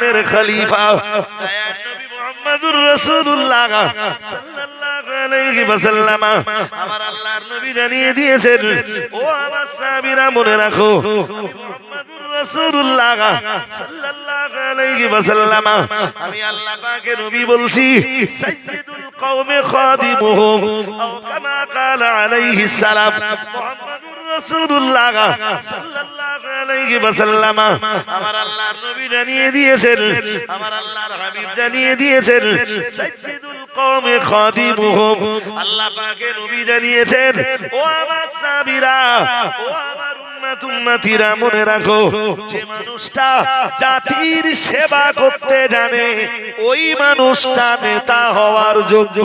জামানের খলিফা। নবী রাসূলুল্লাহ সাল্লাল্লাহু আলাইহি ওয়াসাল্লাম আমার আল্লাহর নবী জানিয়ে দিয়েছেন, ও আমার সাহাবীরা, মনে রাখো, আমি রাসূলুল্লাহ সাল্লাল্লাহু আলাইহি ওয়াসাল্লাম, আমি আল্লাহ পাকের নবী বলছি, সাইয়্যিদুল কওমে খাদিমুহুম, আও কামা ক্বালা আলাইহিস সালাম, মুহাম্মদুর মনে রাখো, যে মানুষটা জাতির সেবা করতে জানে, ওই মানুষটা নেতা হওয়ার যোগ্য।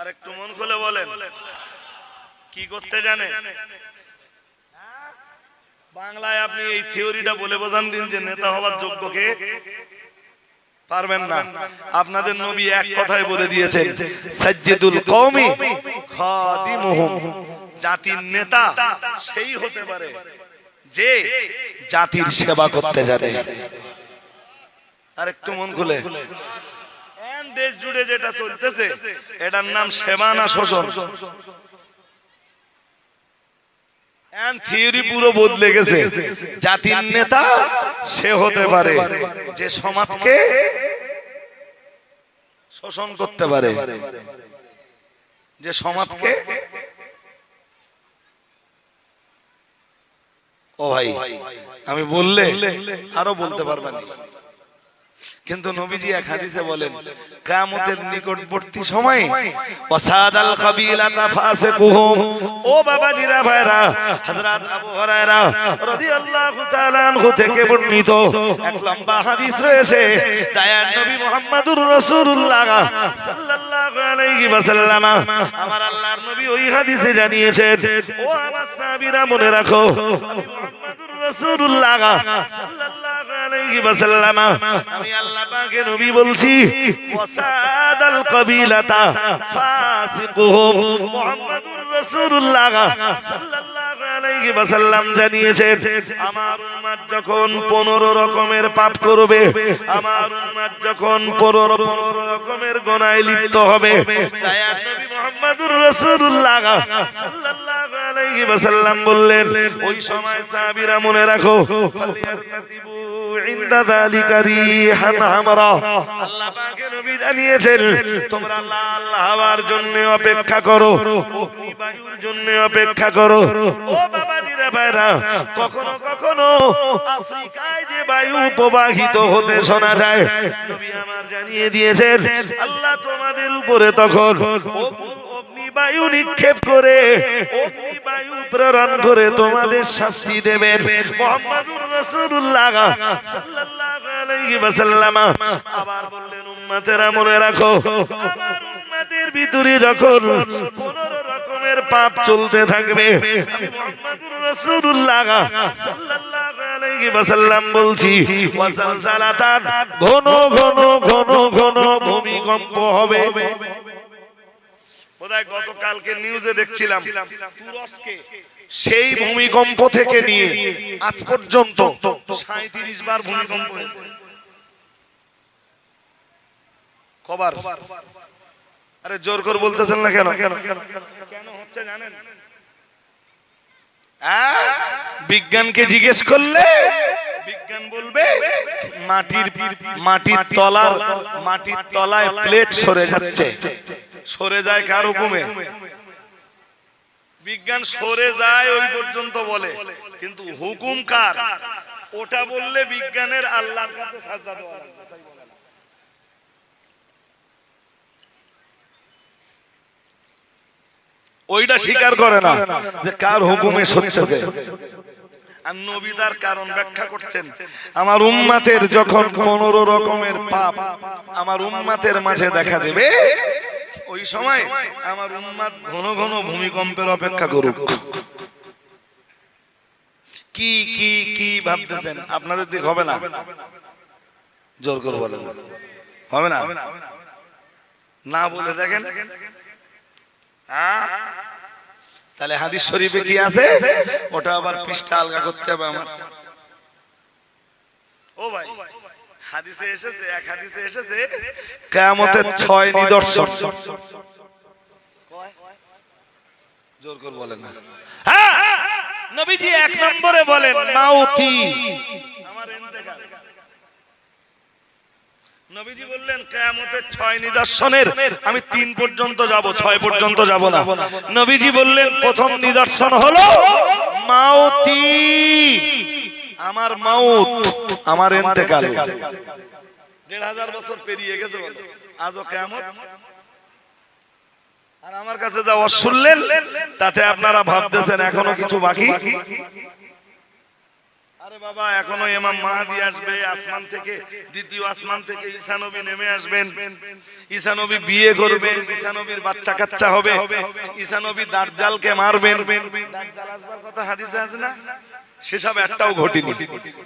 আর একটু মন খুলে বলেন। কি করতে জানে? বাংলায় আপনি এই থিওরিটা বলে বোঝান দিন যে নেতা হওয়ার যোগ্য কে? পারবেন না। আপনাদের নবী এক কথায় বলে দিয়েছেন, সাজ্জিদুল কওমি খাদিমুহুম। জাতির নেতা সেই হতে পারে যে জাতির সেবা করতে জানে। আর একটু মন খুলে। দেশ জুড়ে যেটা চলতেছে, এটার নাম সেবা না শোষণ? থিওরি পুরো বদলে গেছে। জাতির নেতা, সে হতে পারে, যে সমাজকে শোষণ করতে পারে, যে সমাজকে ও ভাই, আমি বললে আরও বলতে পারবেন। কিন্তু নবীজি এক হাদিসে বলেন কিয়ামতের নিকটবর্তী সময় ওয়াসাদাল কাবিলাতা ফাসিকুহুম ও বাবাজিরা ভাইরা হযরত আবু হুরায়রা রাদিয়াল্লাহু তাআলা আনহু থেকে বর্ণিত এক লম্বা হাদিস রয়েছে দয়ার নবী মুহাম্মদুর রাসূলুল্লাহ সাল্লাল্লাহু আলাইহি ওয়াসাল্লাম। আমার আল্লাহর নবী ওই হাদিসে জানিয়েছেন ও আমার সাহাবীরা মনে রাখো আমি মুহাম্মদুর রাসূলুল্লাহ সাল্লাল্লাহু আলাইহি ওয়াসাল্লাম, আমি আল্লাহ পাকের নবী বলছি ওয়াসাদাল কাবিলাতা ফাসিকুহুম মুহাম্মাদুর রাসূলুল্লাহ। সাল্লাল্লাহু আলাইহি ওয়াসাল্লাম জানিয়েছেন, আমার উম্মত যখন 15 রকমের পাপ করবে, আমার উম্মত যখন 15 15 রকমের গুনাহে লিপ্ত হবে। দয়ার নবী মুহাম্মাদুর রাসূলুল্লাহ, সাল্লাল্লাহু আলাইহি ওয়াসাল্লাম বললেন, ওই সময় সাহাবীরা মনে রাখো রিহান হামরা। আল্লাহ নবী জানিয়েছেন, তোমরা লাল হাওয়ার জন্য অপেক্ষা করো জন্য অপেক্ষা করো। ও বাবাজিরা ভাইরা, কখনো কখনো আফ্রিকায় যে বায়ু প্রবাহিত হতে শোনা যায়, নবী আমার জানিয়ে দিয়েছেন, আল্লাহ তোমাদের উপরে তখন বায়ু নিক্ষেপ করে অগ্নি বায়ু প্রেরণ করে তোমাদের শাস্তি দেবেন। মুহাম্মাদুর রাসূলুল্লাহ সাল্লাল্লাহু আলাইহি ওয়াসাল্লাম আবার বললেন, উম্মতেরা মনে রাখো, আমার উম্মতের ভিতরে যখন 15 রকমের পাপ চলতে থাকবে বলছি ঘন ঘন ঘন ঘন ভূমিকম্প হবে। বোধহয় গতকালকে নিউজে দেখছিলাম তুরস্কে সেই ভূমিকম্প থেকে নিয়ে আজ পর্যন্ত সাঁত্রিশ বার ভূমিকম্প হয়েছে। কবার? আরে জোর করে বলতেছেন না কেন? কেন? হচ্ছে জানেন? হ্যাঁ? বিজ্ঞানকে জিজ্ঞেস করলে বিজ্ঞান বলবে মাটির মাটির তলার মাটির তলায় প্লেট সরে যাচ্ছে। সরে যায় কার হুকুমে? বিজ্ঞান সরে যায় ওই পর্যন্ত বলে। কিন্তু হুকুম কার? ওটা বললে বিজ্ঞানের আল্লাহর কাছে সাজদা দেওয়া। ওইটা স্বীকার করে না যে কার হুকুমে সরতেছে। আর নবী তার কারণ ব্যাখ্যা করছেন, আমার উম্মাতের যখন পনেরো রকমের পাপ, আমার উম্মাতের মাঝে দেখা দেবে ওই সময় আমার উম্মাত ঘন ঘন ভূমিকম্পের অপেক্ষা করুক। কি কি কি ভাবতেছেন? আপনাদের দিক হবে না? জোর করে বলেন। হবে না? না বলে দেখেন। হ্যাঁ? তাহলে হাদিস শরীফে কি আছে? ওটা আবার পৃষ্ঠা আলগা করতে হবে আমার। ও ভাই। হাদিসে এসেছে এক হাদিসে এসেছে কিয়ামতের ছয় নিদর্শন। জোর করে বলেন না। হ্যাঁ! নবীজি এক নম্বরে বলেন মাউতি। আমার ইন্তেকাল। নবীজি বললেন কিয়ামতের ছয় নিদর্শনের আমি তিন পর্যন্ত যাব ছয় পর্যন্ত যাব না। নবীজি বললেন প্রথম নিদর্শন হলো মাউতি। আমার মাউত আমার ইন্তেকাল। দেড় হাজার বছর পেরিয়ে গেছে আজও কেমন আর আমার কাছে যা শুনলেন তাতে আপনারা ভাবতেছেন এখনও কিছু বাকি? আরে বাবা এখনও ইমাম মাহাদি আসবে আসমান থেকে দ্বিতীয় আসমান থেকে ঈসা নবী নেমে আসবেন। ঈসা নবী বিয়ে করবেন ঈসা নবীর বাচ্চা কাচ্চা হবে। ঈসা নবী দাজ্জালকে মারবেন। দাজ্জাল আসবার কথা হাদিসে আছে না? সেসব একটাও ঘটেনি।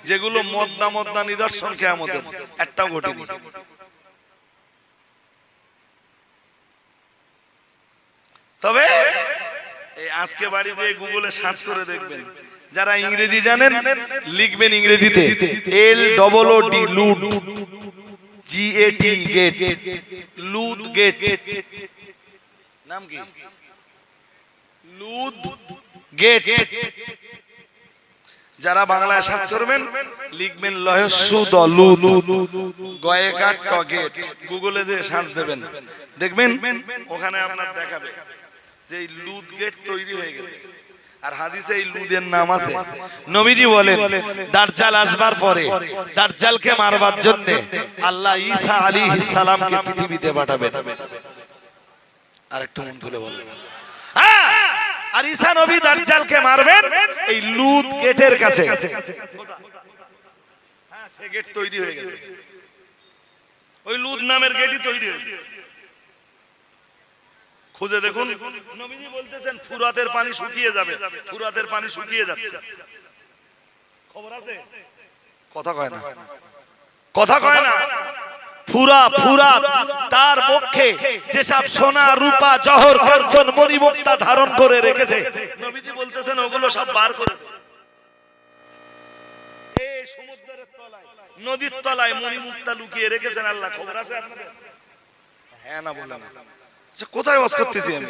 যেগুলো মদনা মদনা নিদর্শন কেয়ামতের, একটাও ঘটেনি। তবে আজকে বাড়িতে গুগলে সার্চ করে দেখবেন, যারা ইংরেজি জানেন, লিখবেন ইংরেজিতে, L double O D lood G A T gate lood gate. নাম কি? Lood gate. যারা বাংলায় সার্চ করবেন, লিখবেন লহস্যু দলুদ গয়েকার টগেট গুগলে যে সার্চ দেবেন। দেখবেন, ওখানে আপনার দেখাবে যে লুদ গেট তৈরি হয়ে গেছে। আর হাদিসে এই লুদের নাম আছে। নবীজি বলেন, দাজ্জাল আসবার পরে, দাজ্জালকে মারবার জন্য আল্লাহ ঈসা আলাইহিস সালামকে পৃথিবীতে পাঠাবেন। আরেকটু মন খুলে হ্যাঁ আর নবী দাজ্জালকে মারবেন এই লুদ গেটের কাছে। হ্যাঁ ওই নামের গেটই তৈরি হয়েছে। খুঁজে দেখুন। নবীজি বলতেছেন, ফুরাতের পানি শুকিয়ে যাবে। ফুরাতের পানি শুকিয়ে যাচ্ছে। খবর আছে? কথা কয় না। কথা কয় না। ফুরা ফুরা তার পক্ষে যেসব সোনা রূপা জহর কাঞ্চন মণিমুক্তা ধারণ করে রেখেছে। নবীজি বলতেছেন ওগুলো সব বার করে সমুদ্রের তলায় নদীর তলায় মণিমুক্তা লুকিয়ে রেখেছেন আল্লাহ খবর আছে আপনাদের? হ্যাঁ না বলে না। আচ্ছা, কোথায় বাস করতেছি আমি?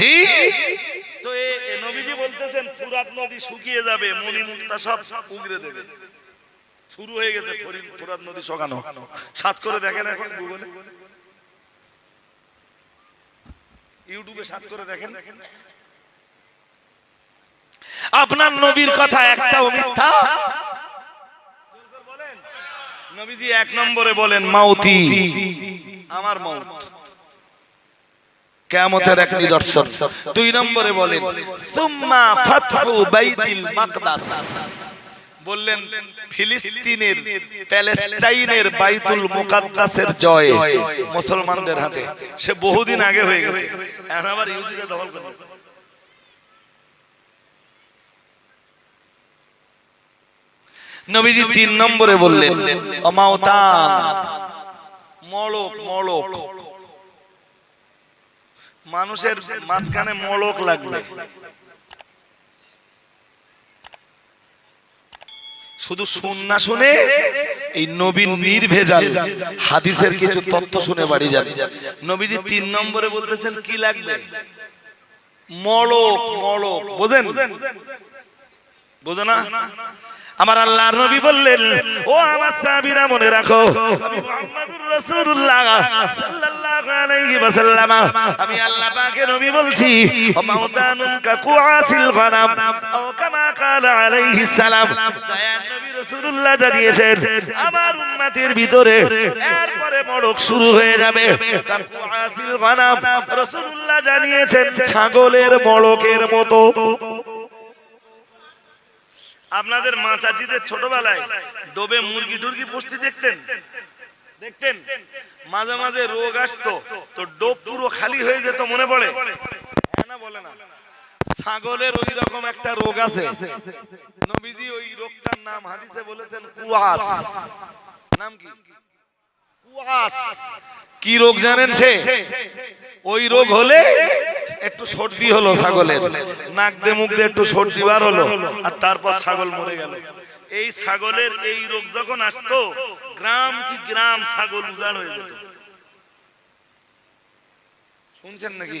জি? তো নবীজি বলতেছেন ফুরাত নদী শুকিয়ে যাবে মণিমুক্তা সব উগরে দেবে। শুরু হয়ে গেছে ফরি- ফুরাত নদী শোকানো সাত করে দেখেন এখন গুগলে ইউটিউবে সাত করে দেখেন। আপনার নবীর কথা একটাও মিথ্যা। নবীজি এক নম্বরে বলেন মাউতি আমার মাউত। কিয়ামতের এক নিদর্শন। দুই নম্বরে বলেন সুম্মা ফাতহু বাইতুল মাকদাস। বললেন, ফিলিস্তিনের প্যালেস্টাইনের বাইতুল মুকাদ্দাসের জয় মুসলমানদের হাতে। সে বহুদিন আগে হয়ে গেছে। এখন আবার ইহুদিরা দখল করে। নবীজি তিন নম্বরে বললেন, অমাওতান, মলক মলক। মানুষের মাঝখানে মলক লাগবে। শুধু শুন না শুনে এই নবীন নির্ভেজাল। হাদিসের কিছু তথ্য শুনে বাড়ি যান। নবীজি তিন নম্বরে বলতেছেন, কি লাগবে? মলক মলক। বোঝেন? বোঝো না? আমার আল্লাহর নবী বললেন, ও আমার সাহাবীরা, মনে রাখো, আমি মুহাম্মাদুর রাসূলুল্লাহ সাল্লাল্লাহু আলাইহি ওয়াসাল্লাম। আমি আল্লাহ পাকের নবী বলছি ও মাউতানুন কা কুআসিল গানাম ও ছাগলের মড়কের মতো। আপনাদের মা চাচিদের ছোটবেলায় ডোবে মুরগি টুরগি পুষতে দেখতেন? দেখতেন? মাঝে মাঝে রোগ আসতো, তো ডোব পুরো খালি হয়ে যেত, মনে পড়ে? হ্যাঁ না, বলে না। ছাগলের ওই রকম একটা রোগ আছে। নবীজি ওই রোগটার নাম হাদিসে বলেছেন কুয়াস। নাম কি? কুয়াস। কি রোগ জানেন সে? ওই রোগ হলে একটু সর্দি হলো ছাগলের। নাক দিয়ে মুখ দিয়ে একটু সর্দি বার হলো আর তারপর ছাগল মরে গেল। এই ছাগলের এই রোগ যখন আসতো, গ্রাম কি গ্রাম ছাগল উজাড় হয়ে যেত। শুনছেন নাকি?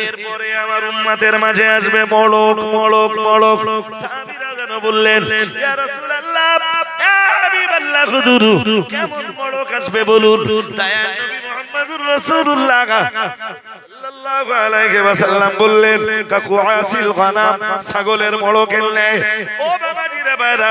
এরপরে আমার মাঝে আসবে মড়ক মড়ক মড়ক বললেন কেমন মড়ক কাকু আসিল ছাগলের মড়কের ন্যায়। ও বাইরা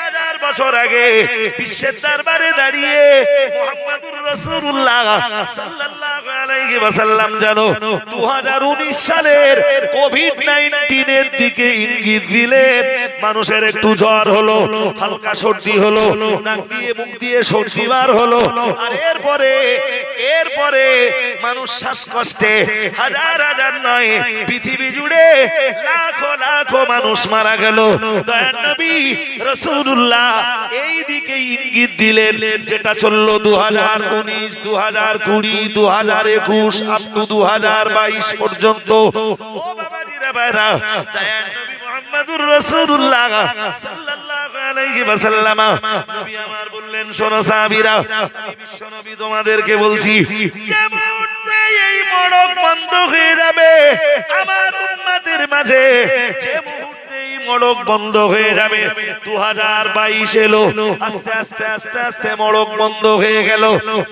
বছর আগে বিশ্বের দরবারে দাঁড়িয়ে মুহাম্মাদুর রাসূলুল্লাহ সাল্লাল্লাহু আলাইহি ওয়াসাল্লাম জানো 2019 সালের কোভিড 19 এর দিকে ইঙ্গিত দিলেন। মানুষের একটু জ্বর হলো, হালকা সর্দি হলো, নাক দিয়ে মুখ দিয়ে সর্দি বার হলো। আর এরপরে এরপরে মানুষ শ্বাসকষ্টে হাজার হাজার নয়, পৃথিবী জুড়ে লাখো লাখো মানুষ মারা গেল। দয়ার নবী রাসূলুল্লাহ এই দিকে ইঙ্গিত দিলেন যেটা চলল দু হাজার উনিশ দু হাজার কুড়ি দু হাজার একুশ, আপ টু দু হাজার বাইশ পর্যন্ত। আমার বললেন বলছি এই মড়ক মাঝে যে মড়ক বন্ধ হয়ে যাবে। 2022 এলো। আস্তে আস্তে আস্তে আস্তে মড়ক বন্ধ হয়ে গেল।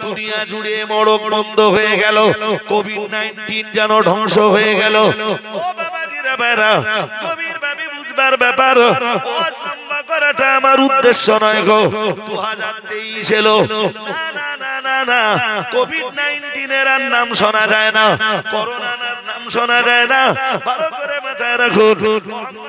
দুনিয়া জুড়ে মড়ক বন্ধ হয়ে গেল। কোভিড 19 যেন ধ্বংস হয়ে গেল। ব্যাপার। করাটা আমার উদ্দেশ্য নয় গো। 2023 এলো। না না না না না। কোভিড 19 আর নাম শোনা যায় না। করোনার নাম শোনা যায় না। রাখুন।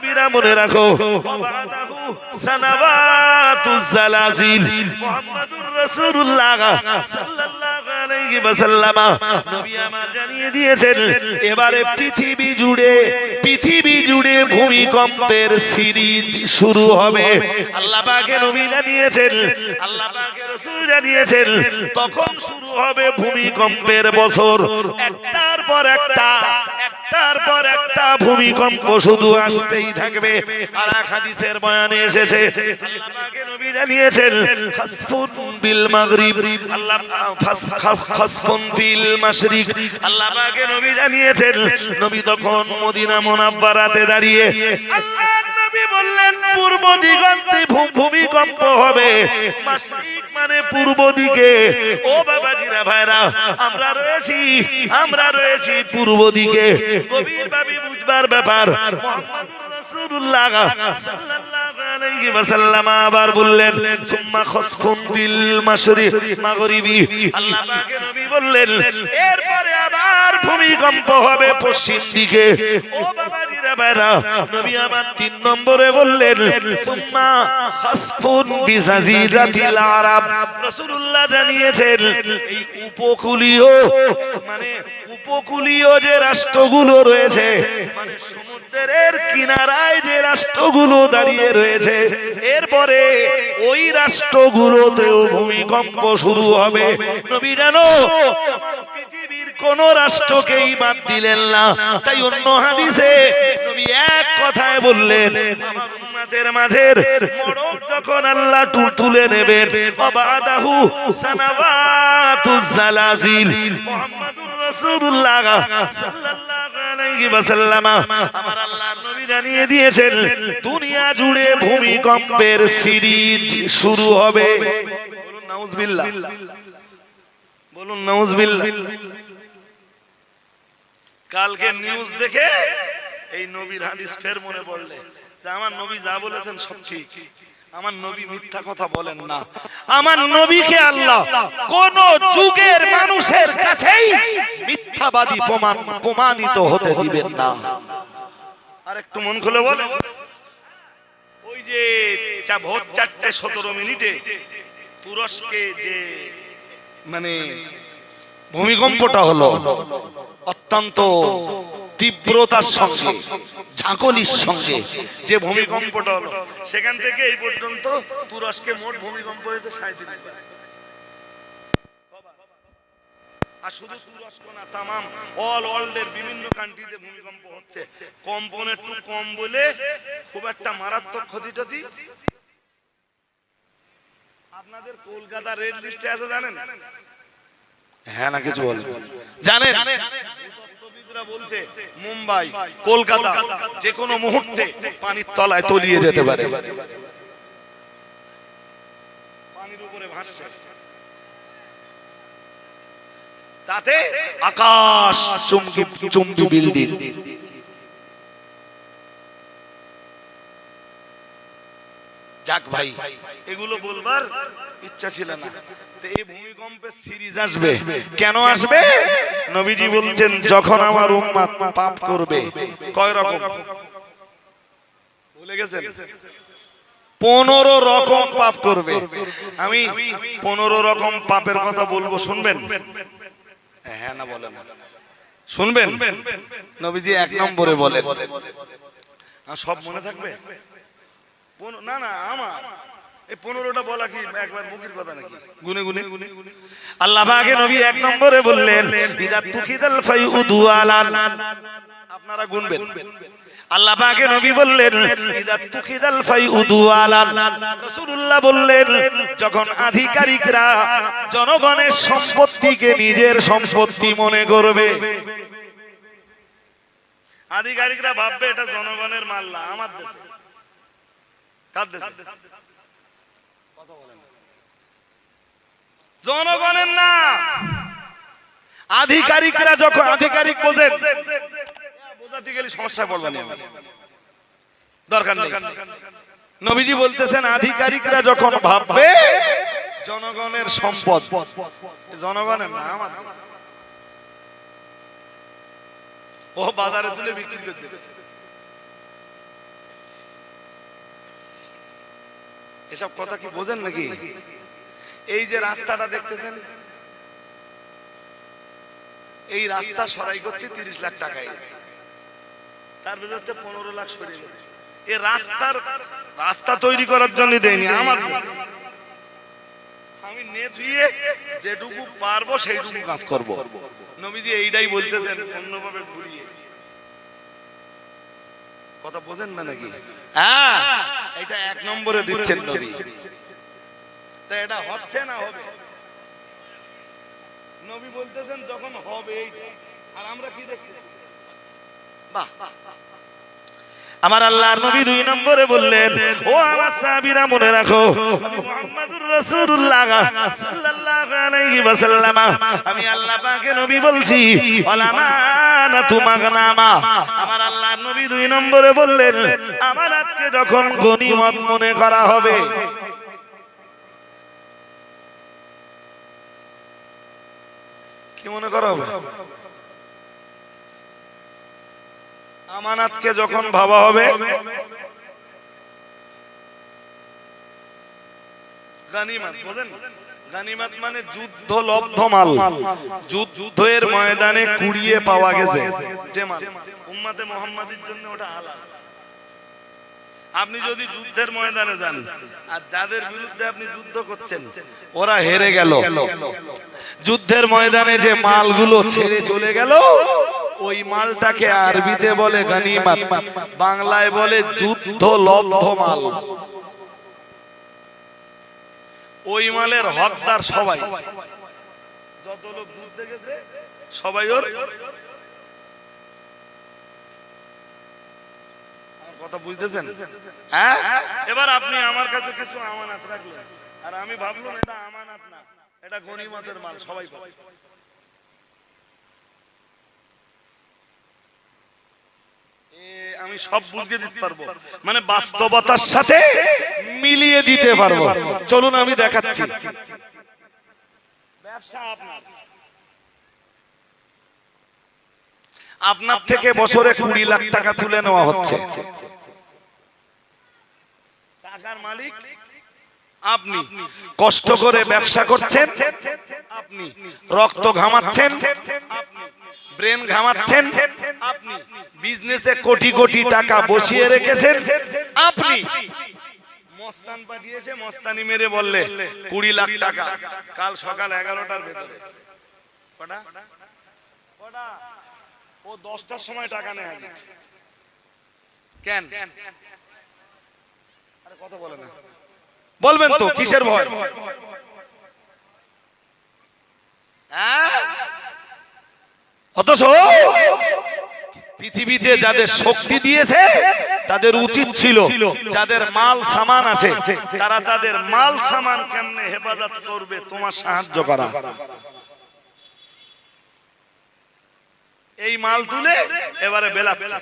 সাহাবীরা মনে রাখো। ওয়াবাদাহু সানাবাতুজ জালাজিল। মুহাম্মাদুর রাসূলুল্লাহ সাল্লাল্লাহু আলাইহি ওয়াসাল্লাম। নবী আমার জানিয়ে দিয়েছেন এবারে পৃথিবী জুড়ে পৃথিবী জুড়ে ভূমিকম্পের সিরিজ শুরু হবে। আল্লাহ পাকে নবী জানিয়েছেন আল্লাহ পাকে রাসূল জানিয়েছেন তখন শুরু হবে ভূমিকম্পের বছর। একটার পর একটা একটার পর একটা ভূমিকম্প শুধু আসতেই থাকবে। আর এক হাদিসের বয়ানে এসেছে নবী জানিয়েছেন আল্লাহ নবী জানিয়েছেন তখন মদিনা মুনাব্বারাতে দাঁড়িয়ে আল্লাহ নবী বললেন, পূর্ব দিগন্তে ভূমিকম্প হবে। মাশরিক মানে পূর্ব দিকে। ও বাবাজিরা, ভাইরা, আমরা রয়েছি আমরা রয়েছি পূর্ব দিকে। গভীর ভাবে বুঝবার ব্যাপার। আবার এরপরে আবার ভূমিকম্প হবে পশ্চিম দিকে। ও বাবাজিরা ভাইরা নবী তিন নম্বরে বললেন সুম্মা খাসফুন বিজাজিরাতিল আরব। রাসূলুল্লাহ জানিয়েছেন এই উপকূলীয় মানে উপকূলীয় যে রাষ্ট্রগুলো রয়েছে মানে সমুদ্রের কিনারায় যে রাষ্ট্রগুলো দাঁড়িয়ে রয়েছে, এরপরে ওই রাষ্ট্রগুলোতেও ভূমিকম্প শুরু হবে। নবী জানো পৃথিবীর কোন রাষ্ট্রকেই বাদ দিলেন না। তাই অন্য হাদিসে নবী এক কথায় বললেন, আমার মাঝের মোড়ক যখন আল্লাহ তুলে নেবেন, অবাদাহু সানাবাতুজ জালাজিল মুহাম্মাদুর রাসূলুল্লাহ সাল্লাল্লাহু ওয়াসাল্লাম আমার আল্লাহর নবী জানিয়ে দিয়েছেন, দুনিয়া জুড়ে ভূমিকম্পের সিরিজ শুরু হবে। বলুন, নাউজুবিল্লাহ। বলুন, নাউজুবিল্লাহ। কালকে নিউজ দেখে এই নবীর হাদিস ফের মনে পড়লে যে আমার নবী যা বলেছেন সব ঠিক। আমার নবী মিথ্যা কথা বলেন না। আমার নবীকে আল্লাহ কোন যুগের মানুষের কাছেই মিথ্যাবাদী প্রমাণ প্রমাণিত হতে দিবেন না। আর একটু মন খুলে বলে ওই যে ভোর চারটে সতেরো মিনিটে তুরস্কে যে মানে ভূমিকম্পটা হলো, অত্যন্ত তীব্রতার সঙ্গে ঝাঁকনির সঙ্গে যে ভূমিকম্পটা হলো। সেখান থেকে এই পর্যন্ত তুরস্কে মোট ভূমিকম্প হয়েছে সাঁত্রিশ আর শুধু তুরস্ক না তামাম অল ওয়ার্ল্ডের বিভিন্ন কান্ট্রিতে ভূমিকম্প হচ্ছে। কম্পন একটু কম বলে খুব একটা মারাত্মক ক্ষতি টতি আপনাদের কলকাতা রেড লিস্টে আছে জানেন? হ্যাঁ না কিছু বলেন জানেন? বলছে মুম্বাই কলকাতা যে কোনো মুহূর্তে পানির তলায় তলিয়ে যেতে পারে। পানির উপরে ভাসছে। তাতে আকাশ চুম্বি চুম্বি বিল্ডিং। যাক ভাই এগুলো বলবার ইচ্ছা ছিল না। সিরিজ আসবে। কেন আসবে? নবীজি বলছেন যখন আমার পাপ করবে। পনেরো রকম পাপ করবে। আমি পনেরো রকম পাপের কথা বলব শুনবেন? হ্যাঁ না বলেন শুনবেন? নবীজি এক নম্বরে আহ, সব মনে থাকবে? না না আমার। এই পনেরোটা বলা কি একবার মুখের কথা নাকি? গুনে গুনে। আল্লাহ পাকে নবী এক নম্বরে বললেন ইদা তুখিদাল ফাইউদু আলান। আপনারা গুনবেন। আল্লাহ পাকে নবী বললেন ইদা তুখিদাল ফাইউদু আলান। রাসূলুল্লাহ বললেন যখন আধিকারিকরা জনগণের সম্পত্তিকে নিজের সম্পত্তি মনে করবে। আধিকারিকরা ভাববে এটা জনগণের মাল্লা আমার দেশে। জনগণের না। আধিকারিকরা যখন আধিকারিক বোঝেন বোঝাতে গেলে সমস্যায় পড়বেন দরকার নেই। নবীজি বলতেছেন আধিকারিকরা যখন ভাববে জনগণের সম্পদ। জনগণের না আমার? ও বাজারে তুলে বিক্রি করে দেবে। এসব কথা কি বোঝেন নাকি? এই যে রাস্তাটা দেখতেছেন? এই রাস্তা সরাই করতে তিরিশ লাখ টাকা। তার বিরুদ্ধে পনেরো লাখ গেছে এই রাস্তার রাস্তা তৈরি করার জন্য দেয়নি আমার আমি নেট দিয়ে যেটুকু পারব সেইটুকু কাজ করব। নবীজি এইটাই বলতেছেন অন্যভাবে ঘুরিয়ে। কথা বোঝেন না নাকি? হ্যাঁ। এটা এক নম্বরে দিচ্ছেন নবী। তা এটা হচ্ছে না হবে? নবী বলতেছেন যখন হবে। আর আমরা কি দেখতে বাহ। আমার আল্লাহর নবী দুই নম্বরে বললেন, ও আমার সাহাবীরা, মনে রাখো মুহাম্মাদুর রাসূলুল্লাহ সাল্লাল্লাহু আলাইহি ওয়াসাল্লাম। আমি আল্লাহ পাকে নবী বলছি ওলামানাতু মাগনামা। আমার আল্লাহর নবী দুই নম্বরে বললেন, আমার আজকে যখন গনিমত মনে করা হবে, কি মনে করা হবে? আমানাতকে যখন ভাবা হবে, গানিমাত, বোঝেন? গানিমাত মানে যুদ্ধ লব্ধ মাল। যুদ্ধের ময়দানে কুড়িয়ে পাওয়া গেছে যে মাল। উম্মাতে মোহাম্মদের জন্য ওটা আলাদা আপনি যদি যুদ্ধের ময়দানে যান, আর যাদের বিরুদ্ধে আপনি যুদ্ধ করছেন, ওরা হেরে গেল। যুদ্ধের ময়দানে যে মালগুলো ছেড়ে চলে গেল ওই মালটাকে আরবিতে বলে গানিমাত বাংলায় বলে যুদ্ধ লব্ধ মাল। ওই মালের হকদার সবাই। যত লোক যুদ্ধে গেছে সবাই ওর কথা বুঝতেছেন? হ্যাঁ? এবার আপনি আমার কাছে কিছু আমানত রাখলেন। আর আমি ভাবলাম এটা আমানত না এটা গনিমতের মাল সবাই পাবে আমি সব বুঝিয়ে দিতে পারব। মানে বাস্তবতার সাথে মিলিয়ে দিতে পারব। চলুন আমি দেখাচ্ছি। ব্যবসা আপনার। আপনার থেকে বছরে কুড়ি লাখ টাকা তুলে নেওয়া হচ্ছে। টাকার মালিক আপনি কষ্ট করে ব্যবসা করছেন। আপনি রক্ত ঘামাচ্ছেন। আপনি। ব্রেন ঘামাচ্ছেন আপনি বিজনেসে কোটি কোটি টাকা বসিয়ে রেখেছেন আপনি মস্তান পাঠিয়েছে মস্তানি মেরে বললে কুড়ি লাখ টাকা কাল সকাল এগারোটার ভেতরে। ও দশটার সময় টাকা নেয় কেন? কথা বলে না। বলবেন তো কিসের ভয়? অথচ পৃথিবীতে যাদের শক্তি দিয়েছে, তাদের উচিত ছিল যাদের মাল সামান আছে, তারা তাদের মাল সামান কেমনে হেফাজত করবে, তোমার সাহায্য করা। এই মাল তুলে এবারে বেলাচ্ছে।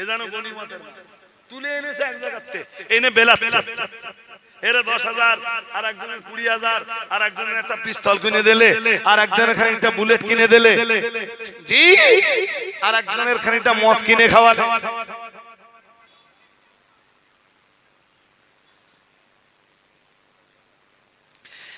এ যেন গনিমতের তুলে এনেছে এক জায়গাতে, এনে বেলাচ্ছে। এর দশ হাজার আর একজনের কুড়ি হাজার আর একজনের একটা পিস্তল কিনে দিলে আর একজনের খানিকটা বুলেট কিনে দিলে। জি আর একজনের খানিকটা মদ কিনে খাওয়ার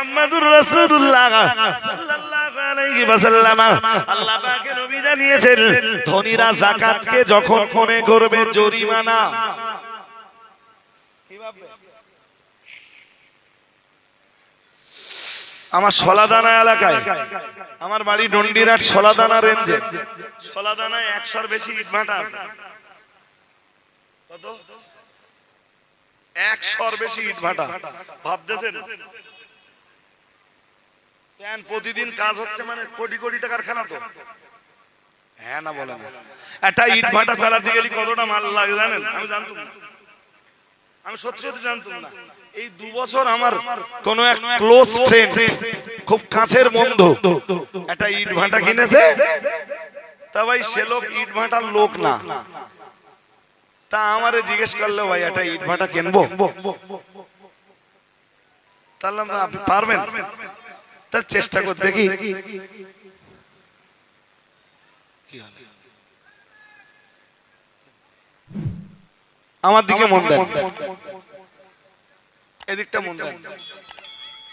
মুহাম্মদুর রাসূলুল্লাহ সাল্লাল্লাহু আলাইহি ওয়াসাল্লাম আল্লাহ পাকের নবী জানিয়েছেন ধনীরা যাকাতকে যখন মনে করবে জরিমানা। আমার সলাদানা এলাকায়, আমার বাড়ি ডন্ডিরাট সলাদানা রেঞ্জে, সলাদানায় একশোর বেশি ইটভাটা আছে। কত? একশোর বেশি ইটভাটা ভাবতেছেন? কেন প্রতিদিন কাজ হচ্ছে মানে কোটি কোটি টাকার খেলা তো? হ্যাঁ না বলে না। একটা ইট ভাটা চালাতে গেলে কতটা মাল লাগে জানেন? আমি জানতাম না। আমি সত্যি সত্যি জানতাম না। এই দু বছর আমার কোন এক ক্লোজ ফ্রেন্ড খুব কাছের বন্ধু একটা ইট ভাটা কিনেছে। তা ভাই সে লোক ইট ভাটার লোক না। তা আমারে জিজ্ঞেস করল, ভাই, একটা ইট ভাটা কিনবো? তাহলে আপনি পারবেন? তার চেষ্টা করে দেখি। কি আমার দিকে মন দেন। এদিকটা মন দেন।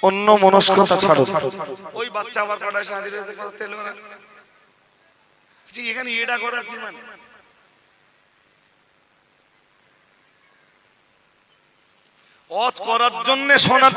অন্য মনস্কতা ছাড়ো ওই বাচ্চা আবার কটা এসে হাজির হয়েছে কথা তেল বলছি, এখানে এটা করার কি মানে? অজ করার জন্য শোনার